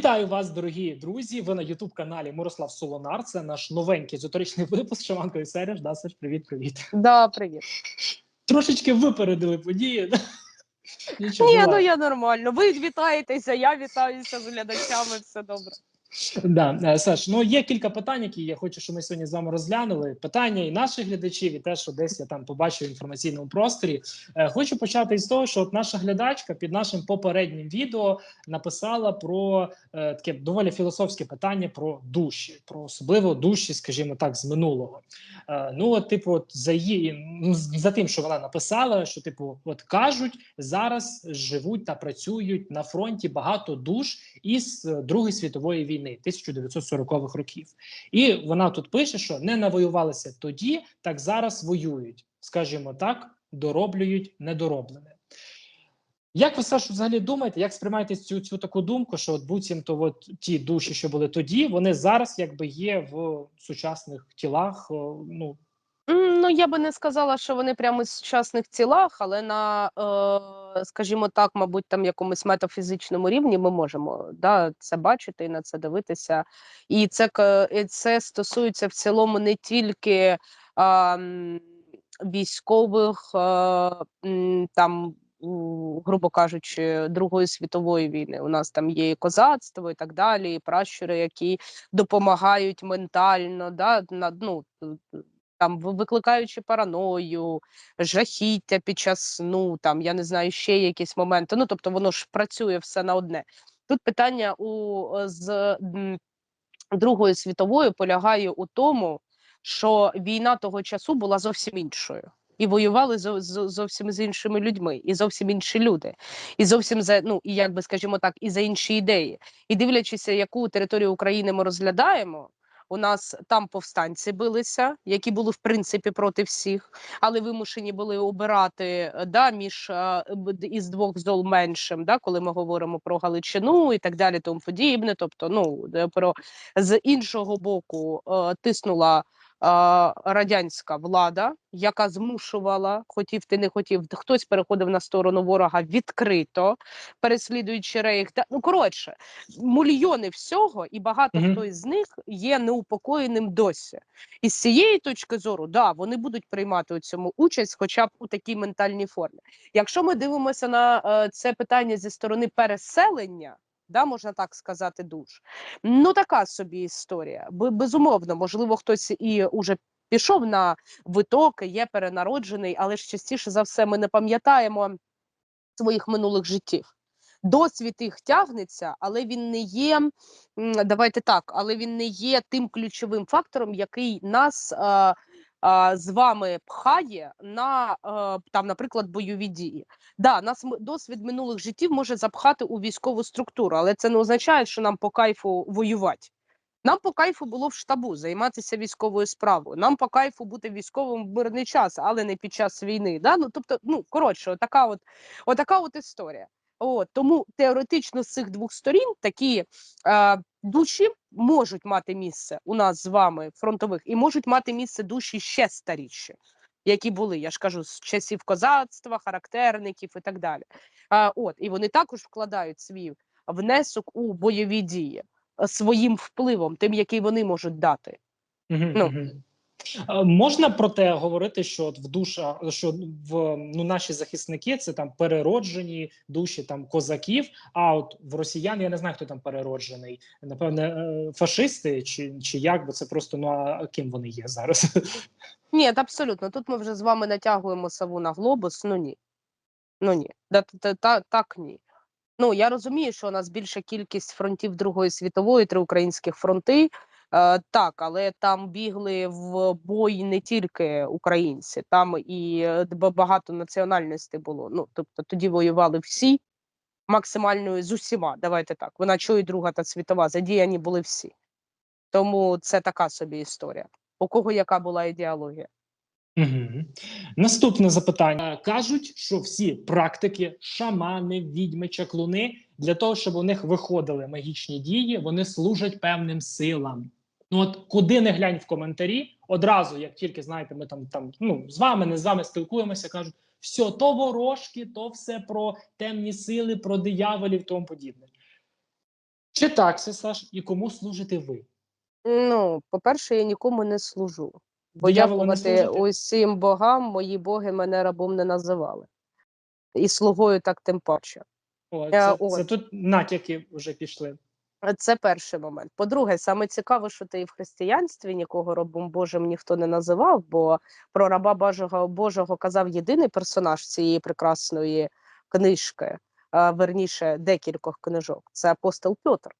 Вітаю вас, дорогі друзі. Ви на Ютуб каналі Мирослав Солонар. Це наш новенький езотеричний випуск. Шаманко і Сереж. Да, Серж, привіт, привіт. Да, привіт. Трошечки випередили події. Нічого, Ні, ну я нормально. Ви вітаєтеся, я вітаюся з глядачами, все добре. Да, е, Саш, ну є кілька питань, які я хочу, щоб ми сьогодні з вами розглянули. Питання і наших глядачів, і те, що десь я там побачив в інформаційному просторі. Е, Хочу почати із того, що от наша глядачка під нашим попереднім відео написала про е, таке доволі філософське питання про душі, про особливо душі, скажімо так, з минулого. Ну, от, типу, от за її ну, за тим, що вона написала, що типу, от кажуть, зараз живуть та працюють на фронті багато душ із Другої світової війни 1940-х років. І вона тут пише, що не навоювалися тоді, так зараз воюють, скажімо так, дороблюють недороблене. Як ви Сашу, взагалі думаєте, як сприймаєте цю, цю таку думку, що от буцімто от ті душі, що були тоді, вони зараз якби є в сучасних тілах? Ну Ну, я би не сказала, що вони прямо з сучасних тілах, але на, е, скажімо так, мабуть, там якомусь метафізичному рівні ми можемо да, це бачити і на це дивитися. І це, це стосується в цілому не тільки м, військових, е, там, грубо кажучи, Другої світової війни. У нас там є і козацтво і так далі, і пращури, які допомагають ментально, да, на, ну, там викликаючи параною, жахіття під час сну, там я не знаю, ще якісь моменти. Ну тобто воно ж працює все на одне. Тут питання у е, з м, Другої світової полягає у тому, що війна того часу була зовсім іншою. І воювали зо- зовсім з іншими людьми, і зовсім інші люди, і зовсім за ну і як би скажімо так, і за інші ідеї. І дивлячися, яку територію України ми розглядаємо, у нас там повстанці билися, які були в принципі проти всіх, але вимушені були обирати е, да, між е, із двох зол меншим, да, коли ми говоримо про Галичину і так далі, тому подібне. Тобто, ну де про з іншого боку е, тиснула. Радянська влада, яка змушувала, хотів ти не хотів, хтось переходив на сторону ворога відкрито, переслідуючи рейх. Та ну коротше, мільйони всього, і багато Мгм. хто із них є неупокоєним досі. І з цієї точки зору, да, вони будуть приймати у цьому участь, хоча б у такій ментальній формі. Якщо ми дивимося на е, це питання зі сторони переселення. Да, можна так сказати, душ. Ну така собі історія. Безумовно, можливо, хтось і уже пішов на витоки, є перенароджений, але ж частіше за все ми не пам'ятаємо своїх минулих життів. Досвід їх тягнеться, але він не є, давайте так, але він не є тим ключовим фактором, який нас е, з вами пхає на там, наприклад, бойові дії. Да, нас досвід минулих життів може запхати у військову структуру, але це не означає, що нам по кайфу воювати. Нам по кайфу було в штабу займатися військовою справою. Нам по кайфу бути військовим в мирний час, але не під час війни. Да? Ну тобто, ну коротше, отака от, отака от історія. От тому теоретично з цих двох сторін такі е, душі можуть мати місце у нас з вами фронтових, і можуть мати місце душі ще старіші, які були, я ж кажу, з часів козацтва, характерників і так далі. А, от і вони також вкладають свій внесок у бойові дії е, своїм впливом, тим, який вони можуть дати. Мгм, Ну. Е, Можна про те говорити, що от в душа, що в ну наші захисники це там перероджені душі там козаків. А от в росіян я не знаю, хто там перероджений. Напевне, е, фашисти чи, чи як, бо це просто ну а ким вони є зараз? Ні, абсолютно. Тут ми вже з вами натягуємо сову на глобус. Ну ні. Ну ні. Да, та, та, так ні. Ну я розумію, що у нас більша кількість фронтів Другої світової, три українських фронти. Е, так, але там бігли в бой не тільки українці, там і е, багато національностей було. Ну тобто тоді воювали всі максимально з усіма. Давайте так. Вона і друга та світова задіяні були всі. Тому це така собі історія. У кого яка була ідеологія? Угу. Наступне запитання кажуть, що всі практики, шамани, відьми, чаклуни для того, щоб у них виходили магічні дії, вони служать певним силам. Ну от куди не глянь в коментарі, одразу, як тільки знаєте, ми там там ну з вами, не з вами спілкуємося, кажуть, все, то ворожки, то все про темні сили, про дияволів, тому подібне. Чи так, це Саш, і кому служите ви? Ну, по-перше, я нікому не служу. Бо дякувати усім богам, мої боги мене рабом не називали. І слугою так тим паче. О, Е, це, це тут натяки вже пішли. Е, Це перший момент. По-друге, саме цікаво, що ти і в християнстві нікого рабом Божим ніхто не називав, бо про раба Божого Божого казав єдиний персонаж цієї прекрасної книжки, а, верніше декількох книжок. Це апостол Петр.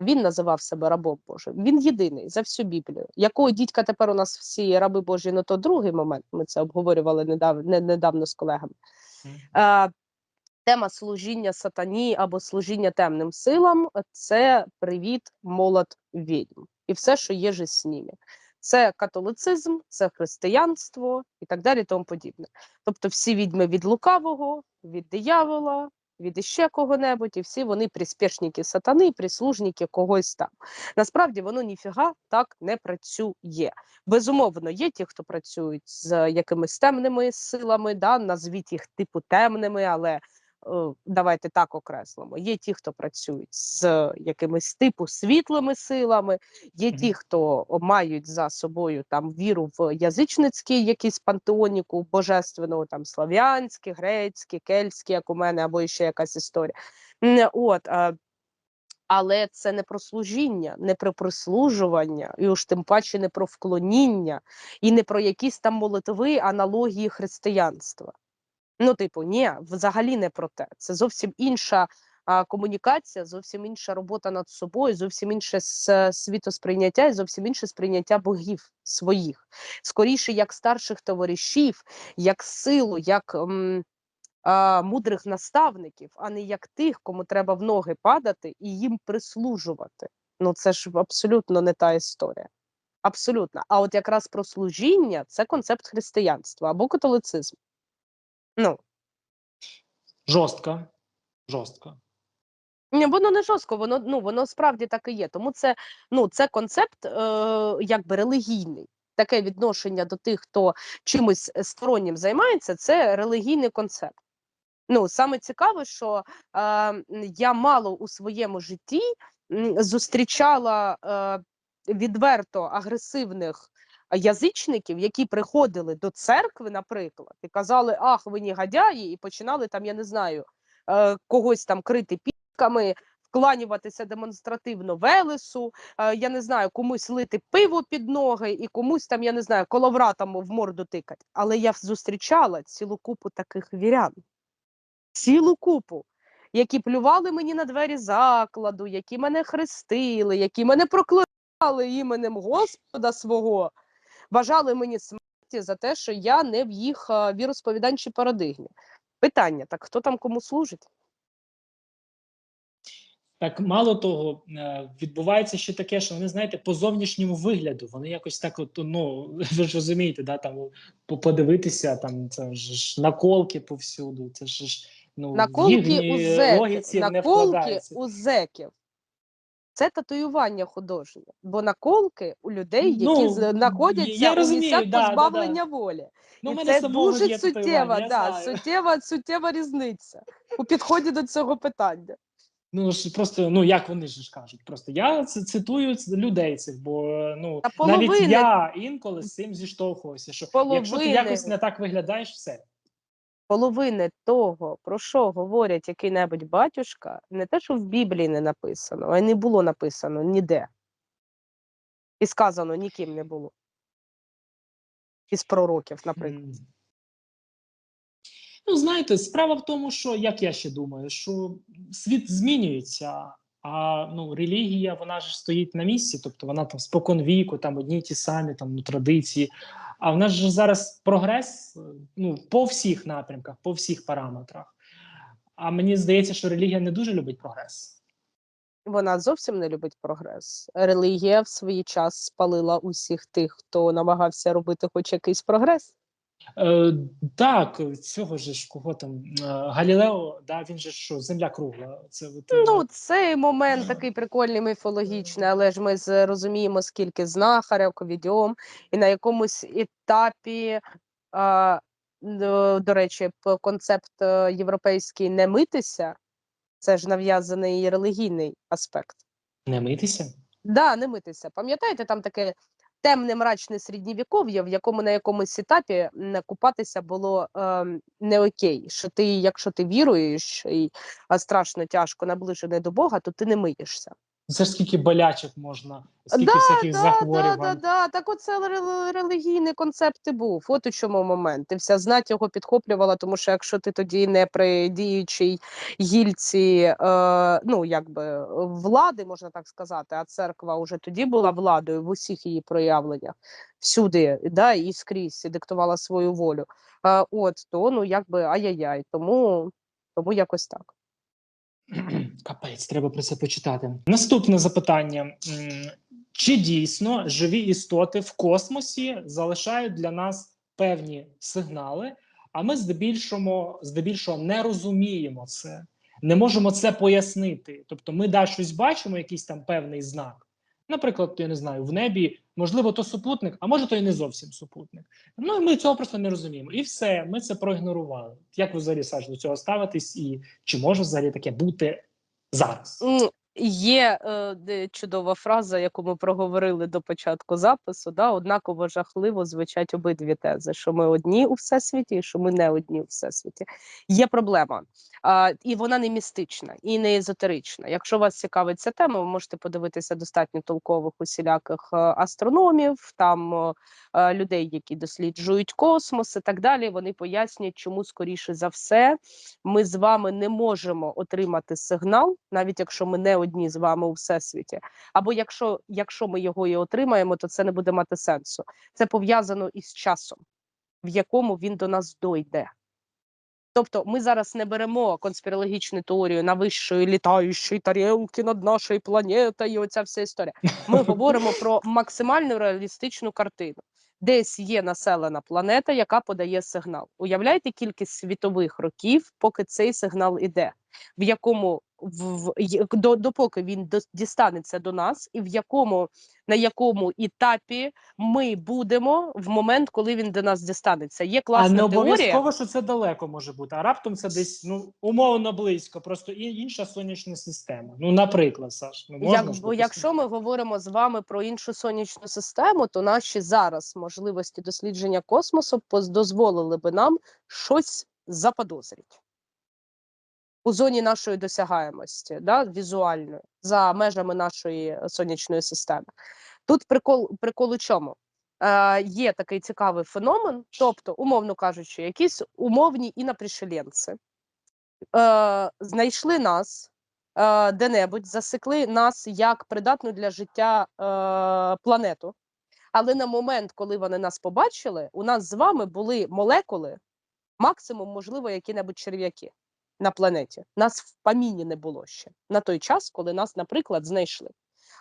Він називав себе рабом Божим. Він єдиний за всю Біблію. Якого дідька тепер у нас всі раби Божі, ну то другий момент. Ми це обговорювали недавно, недавно з колегами. Мгм. Тема служіння сатані або служіння темним силам це привіт молод відьм і все, що є же з ними. Це католицизм, це християнство і так далі, тому подібне. Тобто всі відьми від лукавого, від диявола, від іще кого-небудь, і всі вони приспішники сатани, прислужники когось там. Насправді воно ніфіга так не працює. Безумовно, є ті, хто працюють з якимись темними силами, да, назвіть їх типу темними, але давайте так окреслимо. Є ті, хто працюють з якимись типу світлими силами, є ті, хто мають за собою там віру в язичницький якийсь пантеоніку божественного, там слав'янський, грецький, кельтський, як у мене, або ще якась історія. От, е, але це не про служіння, не про прислужування, і уж тим паче не про вклоніння, і не про якісь там молитви, аналогії християнства. Ну, типу, ні, взагалі не про те. Це зовсім інша а, комунікація, зовсім інша робота над собою, зовсім інше світосприйняття і зовсім інше сприйняття богів своїх. Скоріше, як старших товаришів, як силу, як м, мудрих наставників, а не як тих, кому треба в ноги падати і їм прислужувати. Ну, це ж абсолютно не та історія. Абсолютно. А от якраз про служіння це концепт християнства або католицизм. Ну, Жорстко. Жорстко. Ні, воно не жорстко, воно ну воно справді так і є. Тому це ну це концепт, е, якби релігійний. Таке відношення до тих, хто чимось стороннім займається, це релігійний концепт. Ну саме цікаве, що е, я мало у своєму житті зустрічала е, відверто агресивних язичників, які приходили до церкви, наприклад, і казали: Ах, ви негодяї, і починали там, я не знаю, е, когось там крити пісками, вкланюватися демонстративно велесу, е, я не знаю, комусь лити пиво під ноги і комусь там, я не знаю, коловратом в морду тикати. Але я зустрічала цілу купу таких вірян. Цілу купу. Які плювали мені на двері закладу, які мене хрестили, які мене проклинали іменем Господа свого, бажали мені смерті за те, що я не в їх е, віросповіданчій парадигмі. Питання: так хто там кому служить? Так мало того, е, відбувається ще таке, що вони знаєте, по зовнішньому вигляду вони якось так, от ну ви ж розумієте, да там подивитися, там це ж наколки повсюду. Це ж ну Наколки у зеків, наколки у зеків. Це татуювання художнє, бо наколки у людей, які Ну, з- я знаходяться у місцях да, да, да. позбавлення волі. Ну, і мене це дуже суттєва, да, суттєва, суттєва різниця у підході до цього питання. Ну ж просто ну як вони ж кажуть, просто я цитую людей цих, бо е, ну навіть половини- я інколи з цим зіштовхувався. Що якщо ти якось не так виглядаєш, все. Половини того, про що говорять який-небудь батюшка, не те, що в Біблії не написано, а й не було написано ніде. І сказано ніким не було. Із пророків, наприклад. Ну, знаєте, справа в тому, що як я ще думаю, що світ змінюється, а ну релігія вона ж стоїть на місці, тобто вона там спокон віку, там одні й ті самі там ну, традиції. А в нас же зараз прогрес ну, по всіх напрямках, по всіх параметрах. А мені здається, що релігія не дуже любить прогрес. Вона зовсім не любить прогрес. Релігія в свій час спалила усіх тих, хто намагався робити хоч якийсь прогрес. Е, так, цього ж кого там е, Галілео, да, він же ж що, земля кругла. Це от, е, Ну, цей момент такий прикольний міфологічний, але ж ми з- розуміємо, скільки знахаря, ковідьом, і на якомусь етапі, а, до, до речі, п- концепт е, європейський не митися, це ж нав'язаний релігійний аспект. Не митися? Да, не митися. Пам'ятаєте, там таке темне мрачне середньовіков'я, в якому на якомусь етапі купатися було ем, не окей. Що ти, якщо ти віруєш і страшно тяжко наближений до Бога, то ти не миєшся. Це ж скільки болячок можна, скільки Да, всяких да, захворювань. да, да, да. Так оце релігійний концепт і був. От у чому момент. Ти вся знать його підхоплювала, тому що якщо ти тоді не при діючій гільці, е, ну якби влади, можна так сказати, а церква вже тоді була владою в усіх її проявленнях, всюди, да, і скрізь і диктувала свою волю. Е, от то ну якби ай-яй-яй. Тому, тому якось так. Капець, треба про це почитати. Наступне запитання: чи дійсно живі істоти в космосі залишають для нас певні сигнали, а ми здебільшого, здебільшого не розуміємо це, не можемо це пояснити. Тобто, ми да щось бачимо, якийсь там певний знак. Наприклад, я не знаю, в небі, можливо, то супутник, а може, то і не зовсім супутник. Ну і ми цього просто не розуміємо. І все, ми це проігнорували. Як ви взагалі Саш, до цього ставитесь, і чи може взагалі таке бути зараз? Є е, чудова фраза, яку ми проговорили до початку запису. Да, однаково жахливо звучать обидві тези: що ми одні у всесвіті, і що ми не одні у всесвіті. Є проблема, а, і вона не містична і не езотерична. Якщо вас цікавить ця тема, ви можете подивитися достатньо толкових усіляких е, астрономів, там е, людей, які досліджують космос і так далі. Вони пояснюють, чому скоріше за все ми з вами не можемо отримати сигнал, навіть якщо ми не одні з вами у всесвіті. Або якщо, якщо ми його і отримаємо, то це не буде мати сенсу. Це пов'язано із часом, в якому він до нас дойде. Тобто ми зараз не беремо конспірологічну теорію навищої літаючої тарілки над нашою планетою, і оця вся історія. Ми говоримо про максимально реалістичну картину. Десь є населена планета, яка подає сигнал. Уявляєте кількість світових років, поки цей сигнал іде, в якому в, в до, допоки він до, дістанеться до нас, і в якому на якому етапі ми будемо в момент, коли він до нас дістанеться. Є А класна не теорія. обов'язково, що це далеко може бути, а раптом це десь ну умовно близько, просто інша сонячна система. Ну, наприклад, Саш, ну можна Як, бо якщо ми говоримо з вами про іншу сонячну систему, то наші зараз можливості дослідження космосу дозволили би нам щось заподозрити у зоні нашої досягаємості, да, візуальної, за межами нашої е, сонячної системи. Тут прикол, прикол у чому? Е, є такий цікавий феномен, тобто, умовно кажучи, якісь умовні інопришеленці е, знайшли нас е, де-небудь, засекли нас як придатну для життя е, планету. Але на момент, коли вони нас побачили, у нас з вами були молекули, максимум, можливо, які-небудь черв'яки на планеті. Нас в паміні не було ще на той час, коли нас, наприклад, знайшли.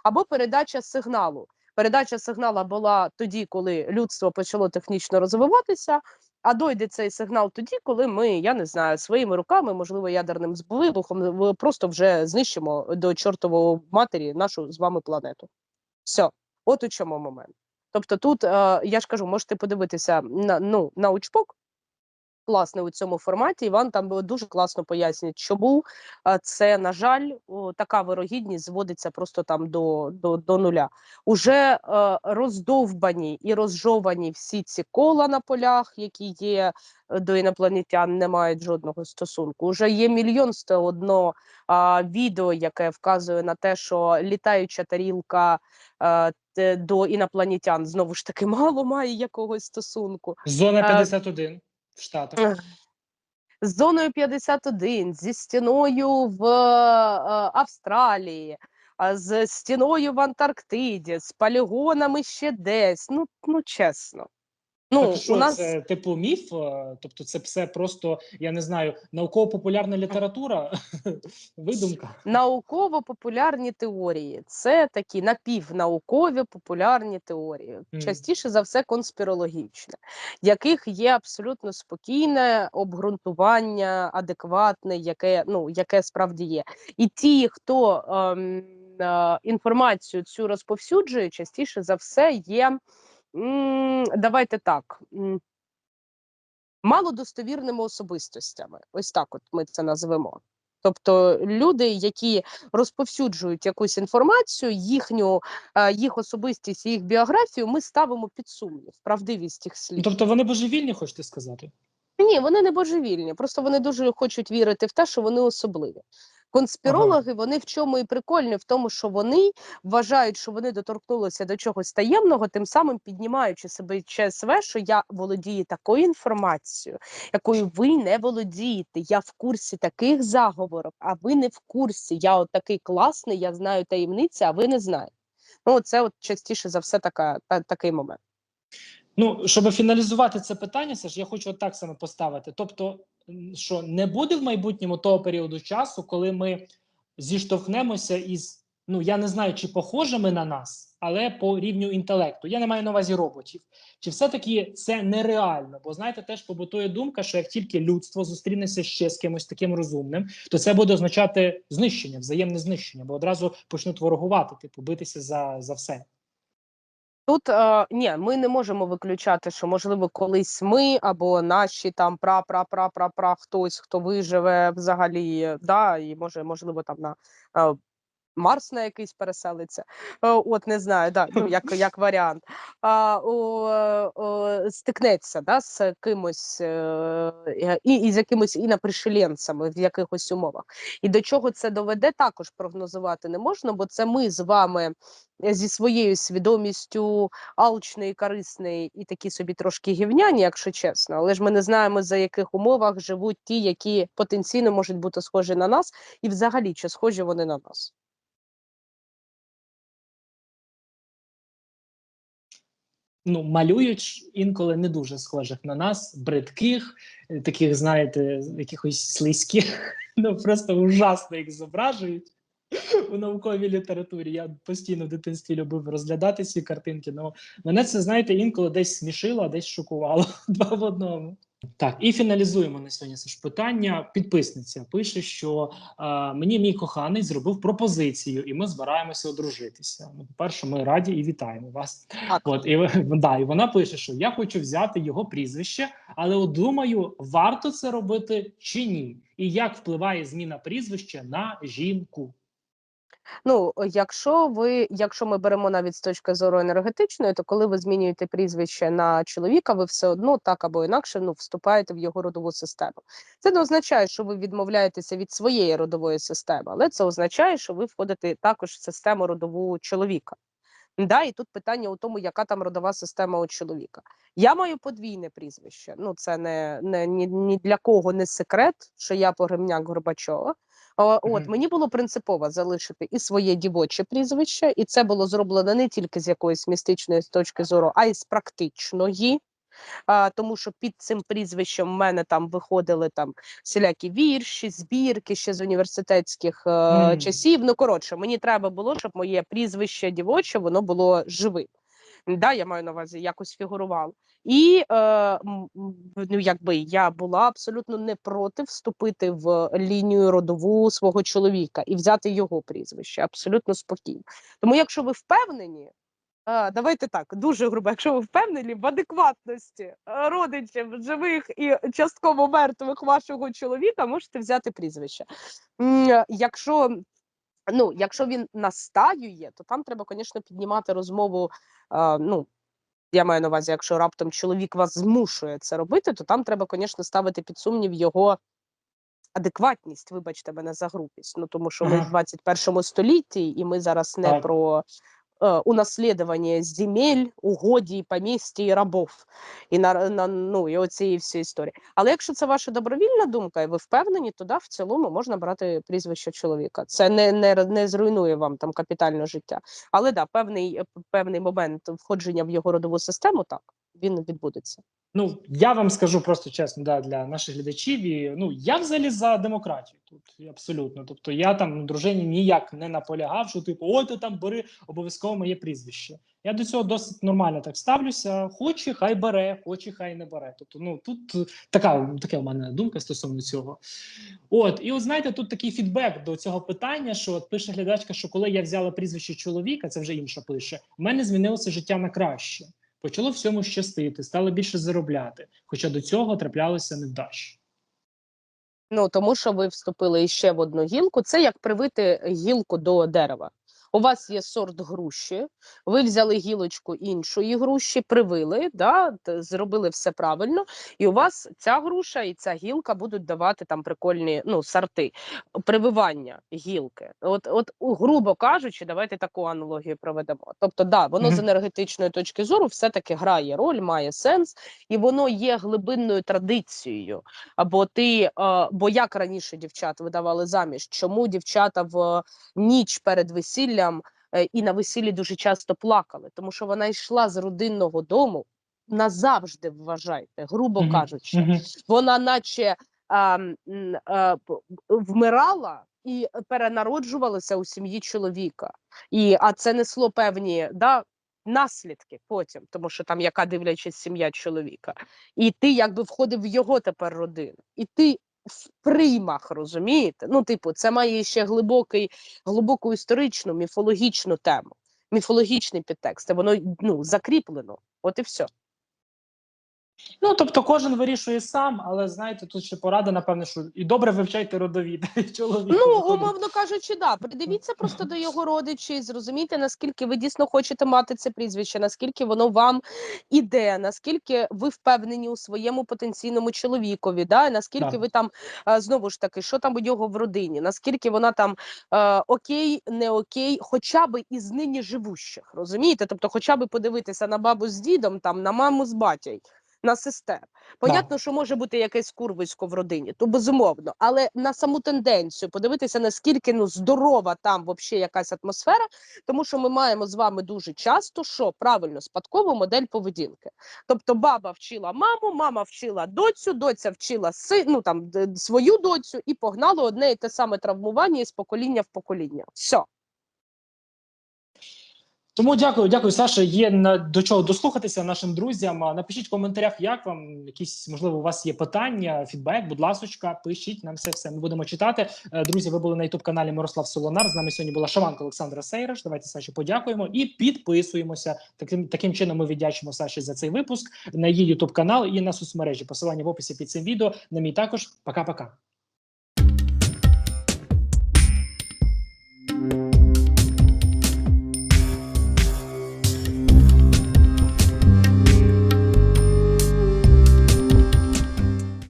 Або передача сигналу. Передача сигнала була тоді, коли людство почало технічно розвиватися, а дойде цей сигнал тоді, коли ми, я не знаю, своїми руками, можливо, ядерним вибухом, просто вже знищимо до чортового матері нашу з вами планету. Все, от у чому момент. Тобто, тут е, я ж кажу, можете подивитися на ну на учпок, класний у цьому форматі. Іван там дуже класно пояснює, чому це, на жаль, така вирогідність зводиться просто там до, до, до нуля. Уже е, роздовбані і розжовані всі ці кола на полях, які є е, до інопланетян, не мають жодного стосунку. Уже є мільйон сто одно а, відео, яке вказує на те, що літаюча тарілка е, до інопланетян знову ж таки мало має якогось стосунку. Зона Е, 51 в Штатах. З зоною 51, зі стіною в е, Австралії, з стіною в Антарктиді, з полігонами ще десь. Ну, ну чесно. Ну, так що у нас це типу міф? Тобто, це все просто, я не знаю, науково-популярна література, видумка. науково-популярні теорії. Це такі напівнаукові популярні теорії, частіше за все конспірологічне, яких є абсолютно спокійне обґрунтування, адекватне, яке ну яке справді є. І ті, хто ем, е, інформацію цю розповсюджує, частіше за все є. Давайте так. Малодостовірними особистостями, ось так, от ми це назвемо. Тобто люди, які розповсюджують якусь інформацію, їхню е, їх особистість, їх біографію, ми ставимо під сумнів, правдивість їх слів. тобто вони божевільні, хочете сказати? Ні, вони не божевільні, просто вони дуже хочуть вірити в те, що вони особливі. Конспірологи, вони в чому і прикольні, в тому, що вони вважають, що вони доторкнулися до чогось таємного, тим самим піднімаючи себе ЧСВ, що я володію такою інформацією, якою ви не володієте. Я в курсі таких заговорів, а ви не в курсі. Я от такий класний, я знаю таємниці, а ви не знаєте. Ну, це от частіше за все така, та, такий момент. Ну, щоб фіналізувати це питання, Саш, я хочу так само поставити. Тобто, що не буде в майбутньому того періоду часу, коли ми зіштовхнемося із, ну я не знаю, чи похожими на нас, але по рівню інтелекту. Я не маю на увазі роботів. Чи все-таки це нереально? Бо знаєте, теж побутує думка, що як тільки людство зустрінеться ще з кимось таким розумним, то це буде означати знищення, взаємне знищення, бо одразу почнуть ворогувати, типу битися за, за все. Тут е, ні, ми не можемо виключати, що можливо колись ми або наші там пра пра пра пра пра хтось, хто виживе взагалі, да, і може, можливо, там на Марс на якийсь переселиться. Е, от не знаю, да, ну як, як варіант. А, о, о, стикнеться да, з кимось е, і, і з якимось інопришеленцями в якихось умовах. І до чого це доведе, також прогнозувати не можна, бо це ми з вами е, зі своєю свідомістю алчної, корисної і такі собі трошки гівняні, якщо чесно. Але ж ми не знаємо, за яких умовах живуть ті, які потенційно можуть бути схожі на нас, і взагалі чи схожі вони на нас. Ну, малюють інколи не дуже схожих на нас, бридких, таких, знаєте, якихось слизьких, ну просто ужасно їх зображують у науковій літературі. Я постійно в дитинстві любив розглядати ці картинки. Ну мене це, знаєте, інколи десь смішило, а десь шокувало два в одному. Так, і фіналізуємо на сьогодні це ж питання. Підписниця пише, що е, мені мій коханий зробив пропозицію, і ми збираємося одружитися. Ну, по-перше, ми раді і вітаємо вас. Так. От і да, і вона пише, що я хочу взяти його прізвище, але от думаю, варто це робити чи ні, і як впливає зміна прізвища на жінку. Ну, якщо ви, якщо ми беремо навіть з точки зору енергетичної, то коли ви змінюєте прізвище на чоловіка, ви все одно так або інакше ну, вступаєте в його родову систему. Це не означає, що ви відмовляєтеся від своєї родової системи, але це означає, що ви входите також в систему родову чоловіка. Да, і тут питання у тому, яка там родова система у чоловіка. Я маю подвійне прізвище. Ну, це не, не ні, ні для кого не секрет, що я погремняк Горбачова. От Мгм. мені було принципово залишити і своє дівоче прізвище, і це було зроблено не тільки з якоїсь містичної точки зору, а й з практичної. А, тому що під цим прізвищем в мене там виходили там всілякі вірші, збірки ще з університетських е, Мгм. часів. Ну коротше, мені треба було, щоб моє прізвище дівоче воно було живим. Да, я маю на увазі, якось фігурувало. І е, ну, якби я була абсолютно не проти вступити в лінію родову свого чоловіка і взяти його прізвище абсолютно спокійно. Тому, якщо ви впевнені, давайте так, дуже грубо, якщо ви впевнені в адекватності е, родичів живих і частково мертвих вашого чоловіка, можете взяти прізвище. Е, Якщо ну, якщо він настаює, то там треба, звісно, піднімати розмову. Е, ну, я маю на увазі, якщо раптом чоловік вас змушує це робити, то там треба, звісно, ставити під сумнів його адекватність, вибачте мене за грубість. Ну тому що ми в 21 столітті, і ми зараз не Так. про е, унаслідування земель, угодій, помісті і рабов. І на, на ну і оцієї всі історії. Але якщо це ваша добровільна думка, і ви впевнені, то в цілому можна брати прізвище чоловіка. Це не, не, не зруйнує вам там капітально життя. Але да, певний, певний момент входження в його родову систему, так він відбудеться. Ну я вам скажу просто чесно, да, для наших глядачів. І, ну я взагалі за демократію тут абсолютно. Тобто я там дружині ніяк не наполягав, що типу, ой, ти там бери обов'язково моє прізвище. Я до цього досить нормально так ставлюся. Хоче, хай бере, хоче, хай не бере. Тобто, ну тут така така у мене думка стосовно цього. От, і от знаєте, тут такий фідбек до цього питання, що от пише глядачка, що коли я взяла прізвище чоловіка, це вже інша пише. в мене змінилося життя на краще. Почало всьому щастити, стало більше заробляти. Хоча до цього траплялися невдачі. Ну тому що ви вступили ще в одну гілку. Це як привити гілку до дерева. У вас є сорт груші, ви взяли гілочку іншої груші, привили, да, зробили все правильно, і у вас ця груша і ця гілка будуть давати там прикольні ну, сорти, прививання гілки. От, от грубо кажучи, давайте таку аналогію проведемо. Тобто, да, воно з енергетичної точки зору все-таки грає роль, має сенс, і воно є глибинною традицією. Або ти, е, бо як раніше дівчат видавали заміж, чому дівчата в ніч перед весіллям е, і на весіллі дуже часто плакали, тому що вона йшла з родинного дому назавжди, вважайте, грубо кажучи, вона наче а, а, вмирала і перенароджувалася у сім'ї чоловіка. І, а це несло певні да, наслідки потім, тому що там яка дивлячись сім'я чоловіка. І ти якби входив в його тепер родину. І ти в приймах, розумієте? Ну, типу, це має ще глибокий, глибоку історичну, міфологічну тему, міфологічний підтекст. Воно ну, закріплено. От і все. Ну, тобто кожен вирішує сам, але знаєте, тут ще порада, напевне, що і добре вивчайте родовід чоловіка. Ну, умовно кажучи, да. Придивіться просто до його родичів, зрозумійте, наскільки ви дійсно хочете мати це прізвище, наскільки воно вам іде, наскільки ви впевнені у своєму потенційному чоловікові, да? і наскільки Да. ви там знову ж таки, що там у нього в родині, наскільки вона там е, окей, не окей, хоча б із нині живущих, розумієте? Тобто, хоча б подивитися на бабу з дідом, там на маму з батьком. На сестер. Понятно, що може бути якесь курвисько в родині, то безумовно, але на саму тенденцію подивитися, наскільки ну здорова там вообще якась атмосфера, тому що ми маємо з вами дуже часто що правильно спадкову модель поведінки. Тобто баба вчила маму, мама вчила доцю, доця вчила си, ну там свою доцю, і погнало одне і те саме травмування із покоління в покоління. Все. Тому дякую, дякую, Саша. Є на до чого дослухатися нашим друзям. Напишіть в коментарях, як вам якісь можливо у вас є питання, фідбек. Будь ласочка, пишіть нам все все. Ми будемо читати. Е, Друзі, ви були на ютуб каналі Мирослав Солонар. З нами сьогодні була Шаманка Олександра Сейраш. Давайте Саші подякуємо і підписуємося. Таким таким чином ми віддячимо Саші за цей випуск на її ютуб канал і на соцмережі. Посилання в описі під цим відео. На мій також. Пока-пока.